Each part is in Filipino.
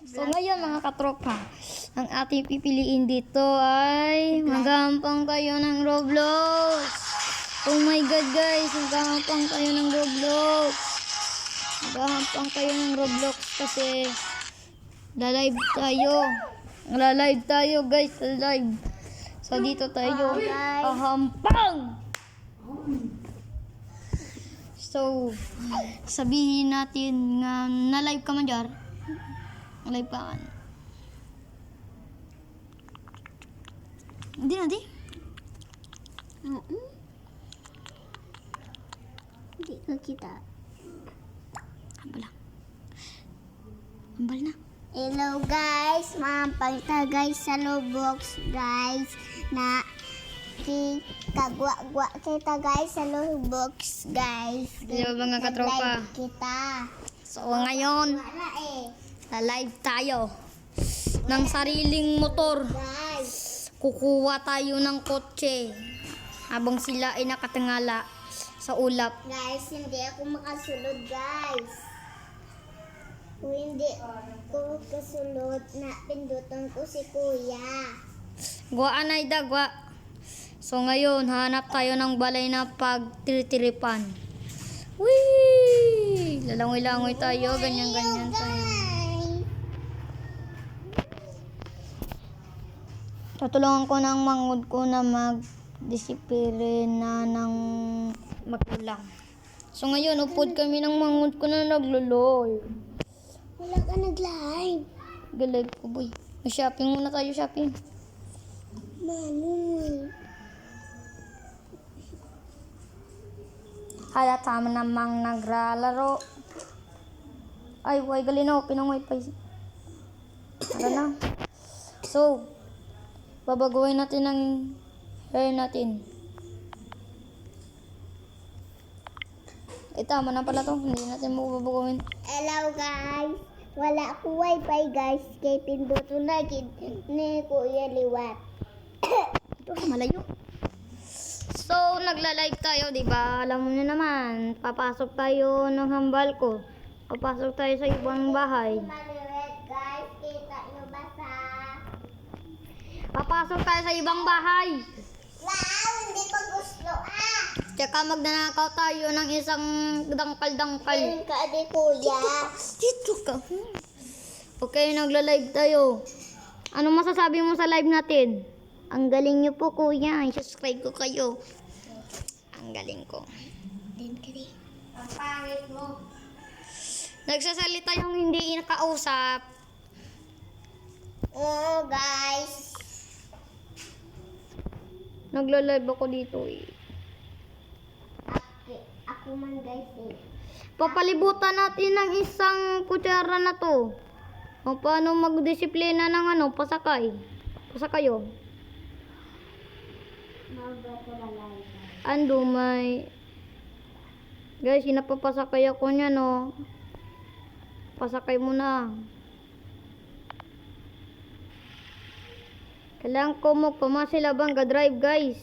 So ngayon mga katropa, ang ating pipiliin dito ay magampang kayo ng Roblox. Oh my god guys, magampang kayo ng Roblox. Magampang kayo ng Roblox kasi live tayo. Live tayo guys, live. So dito tayo ahampang. So, sabihin natin nga na-live ka man jar. Man. Hindi na, di. Mm-mm. Hindi ko kita. Ambal lang. Ambal na. Hello guys, mampagta guys sa Roblox guys na kagwa-gwa kita guys sa Roblox guys. Yo, mga katropa. Nag-live kita. So, ngayon, Wala eh. Na-live tayo ng sariling motor. Kukuha tayo ng kotse habang sila ay nakatingala sa ulap. guys, hindi ako makasulod guys. Kung hindi ko kasulod na pindutan ko si kuya. Gwa anay da, gwa. So ngayon, hanap tayo ng balay na pagtiritiripan. Whee! Lalangoy-langoy tayo, ganyan-ganyan tayo. Guys. Tutulungan ko ng mangod ko na mag-disiplina ng magulang. So ngayon, upod kami ng mangod ko na naglulol. Wala ka nag-live. Galag ko, boy. Mag-shopping muna tayo, shopping. Manoy. Kaya tama namang nagralaro. Ay, way galino, pinang wifi. Tara na. So, babaguhin natin ang hair natin. Eh, tama na pala to. Hindi natin mababaguhin. Hello guys. Wala ako wifi guys. Kay pinduto na ni Kuya Liwat. Ito, malayo. So, nagla-live tayo, di ba? Alam mo na naman, papasok tayo ng hambal ko. Papasok tayo sa ibang bahay. Maliwet guys. Kita nyo ba sa... Papasok tayo sa ibang bahay. Wow! Hindi ko gusto ah! Tsaka magnanakaw tayo ng isang dangkal-dangkal. Ayun ka di Kuya. Dito ka. Okay, nagla-live tayo. Ano masasabi mo sa live natin? Ang galing niyo po, kuya. I-subscribe ko kayo. Ang galing ko. Din ka di. Ang pangit mo. Nagsasalita yung hindi nakausap. Oo guys. Nagla-live ako dito eh. Ako, ako man guys eh. Papalibutan natin ng isang kutsara na to. O paano magdisiplina ng ano, pasakay. Pasakayo. Ka. Ando may... Guys, sinapapasakay ako niya, no. Pasakay mo na. Kailangan ko mo pamasila bang drive guys.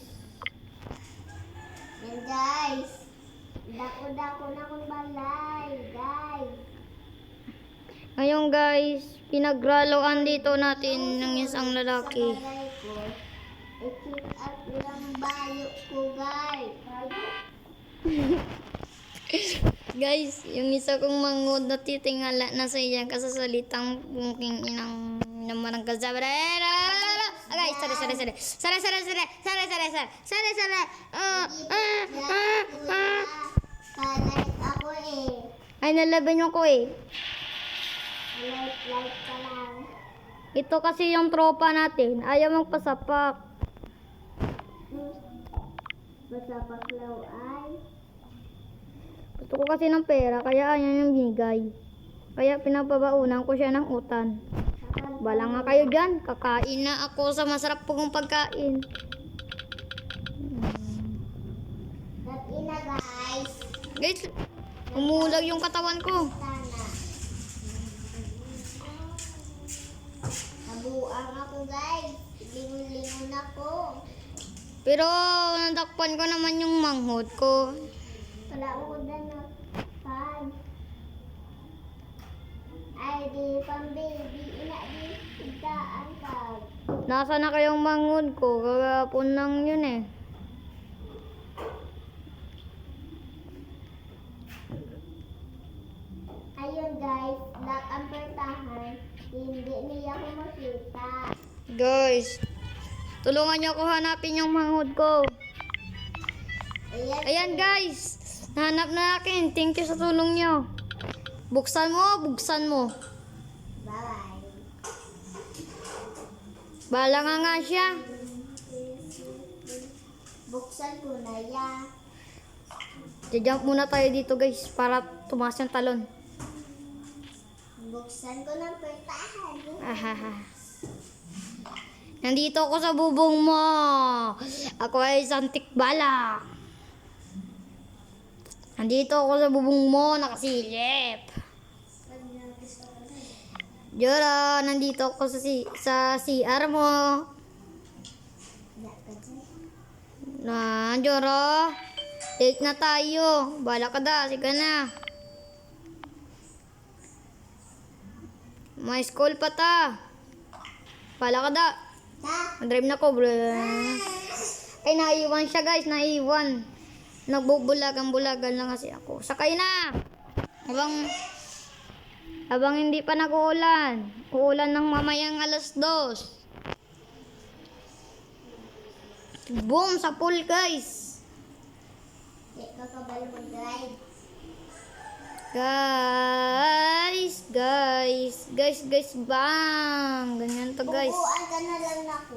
Yan guys. Dako-dako na kong balay, guys. Ngayon guys, pinagraloan dito natin ng isang lalaki. I-check lang bayo ko, guys. Guys, yung isa kong mangod na titingala na sa iyang kasasalitang mungking inang naman ang kasabrera. Guys, sorry, sorry, sorry. Sorry, sorry, sorry. Sorry, sorry, sorry. Sorry, sorry. Ah, ah, ah, ah. Ako eh. Ay, nalaban yung ko eh. Light-light ka lang. Ito kasi yung tropa natin. Ayaw magpasapak. Basta paklaw ay. Gusto ko kasi ng pera, kaya ayaw niyang binigay. Kaya pinapabaunan ko siya ng utan. Bala nga kayo dyan. Kakain na ako sa masarap pong pagkain. Dati na guys. Guys, umulag yung katawan ko. Nabuang ako guys. Lingon-lingon ako. Pero nadakpan ko naman yung manghod ko. Wala ko na na. Ay, di di pang baby, ina di igdaan kag. Nasa na kayong mangod ko? Kagapon lang yun eh. Ayun guys, lock ang pertahan. Hindi niya ako makita. Guys, tulungan niyo ako hanapin yung mangod ko. Ayan. Ayan guys, nahanap na akin. Thank you sa tulong niyo. Buksan mo, buksan mo. Bye. Bala nga nga siya. Buksan ko na ya. Jump muna tayo dito guys para tumaas yung talon. Buksan ko ng pertahan. Ahaha. Nandito ako sa bubong mo. Ako ay isang tikbala. Nandito ako sa bubong mo, nakasilip. Jora, nandito ako sa, si sa CR mo. Na, Jora. Late na tayo. Bala ka da, sige na. May school pa ta. Bala ka da. Ta. Mag-drive na ko, bro. Ay, naiwan siya, guys. Naiwan. Nagbubulagan-bulagan lang kasi ako. Sakay na! Habang, habang hindi pa nag-uulan. Uulan ng mamayang alas dos. Boom! Sa pool, guys. Guys, guys, guys, guys, bang! Ganyan to, guys. Upuan ka na lang na ako.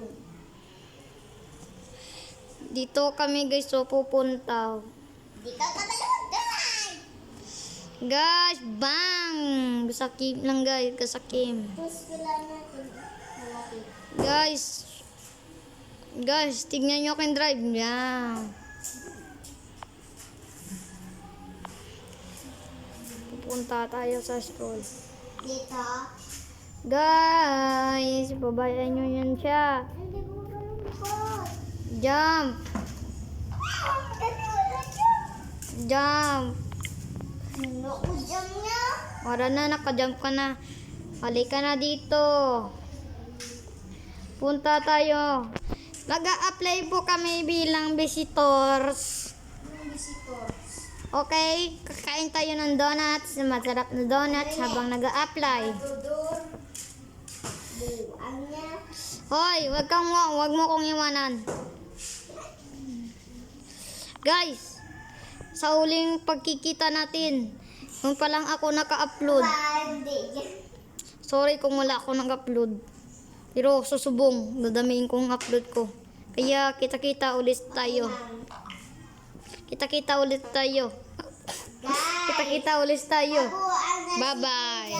Dito kami, guys, so pupunta. Di ka mag-drive. Guys, bang! Gasakim lang guys, malapit. Guys, guys, tignan nyo aking drive. Yan. Pupunta tayo sa school. Dito. Guys, babayan nyo yan siya. Jump! Jump! Ano ko dyan niya? Wala na, nakajump ka na. Halika na dito. Punta tayo. Mag-a-apply po kami bilang visitors. Visitors? Okay, kakain tayo ng donuts, masarap na donuts habang nag-a-apply. Hoy, wag kang wag mo kong iwanan. Guys, sa huling pagkikita natin, yung palang ako naka-upload. Sorry kung wala ako nag-upload. Pero susubong, dadamihin kong upload ko. Kaya kita-kita ulit tayo. Kita-kita ulit tayo. Kita-kita ulit tayo. Bye-bye.